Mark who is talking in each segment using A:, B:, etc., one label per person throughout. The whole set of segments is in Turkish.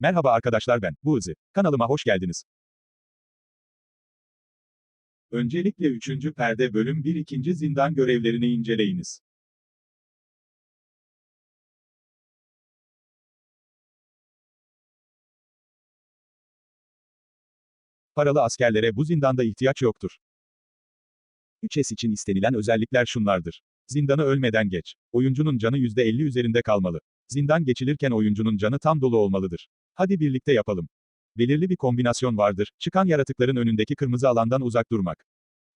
A: Merhaba arkadaşlar ben, Buzi. Kanalıma hoş geldiniz. Öncelikle 3. perde bölüm 1 ikinci zindan görevlerini inceleyiniz. Paralı askerlere bu zindanda ihtiyaç yoktur. 3S için istenilen özellikler şunlardır. Zindanı ölmeden geç. Oyuncunun canı %50 üzerinde kalmalı. Zindan geçilirken oyuncunun canı tam dolu olmalıdır. Hadi birlikte yapalım. Belirli bir kombinasyon vardır, çıkan yaratıkların önündeki kırmızı alandan uzak durmak.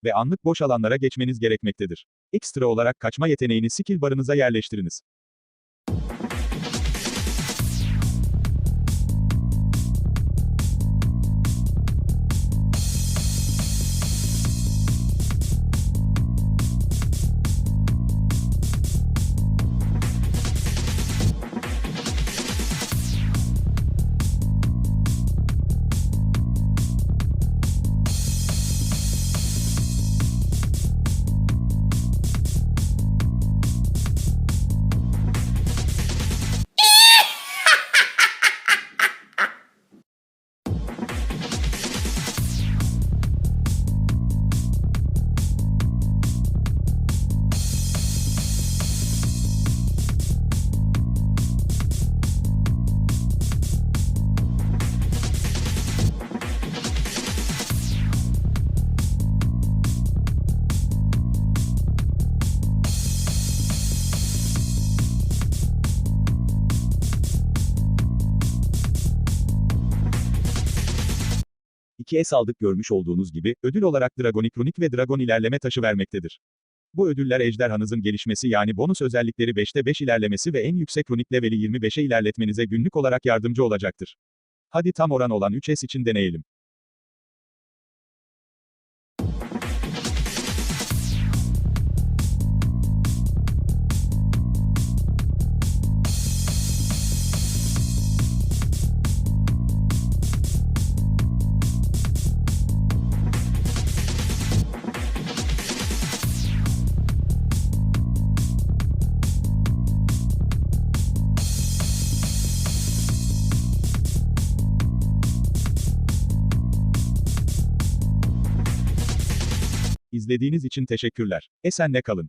A: Ve anlık boş alanlara geçmeniz gerekmektedir. Ekstra olarak kaçma yeteneğini skill barınıza yerleştiriniz. İki es aldık görmüş olduğunuz gibi, ödül olarak Dragonik Runik ve Dragon ilerleme taşı vermektedir. Bu ödüller ejderhanızın gelişmesi yani bonus özellikleri 5'te 5 ilerlemesi ve en yüksek runik leveli 25'e ilerletmenize günlük olarak yardımcı olacaktır. Hadi tam oran olan 3S için deneyelim. İzlediğiniz için teşekkürler. Esenle kalın.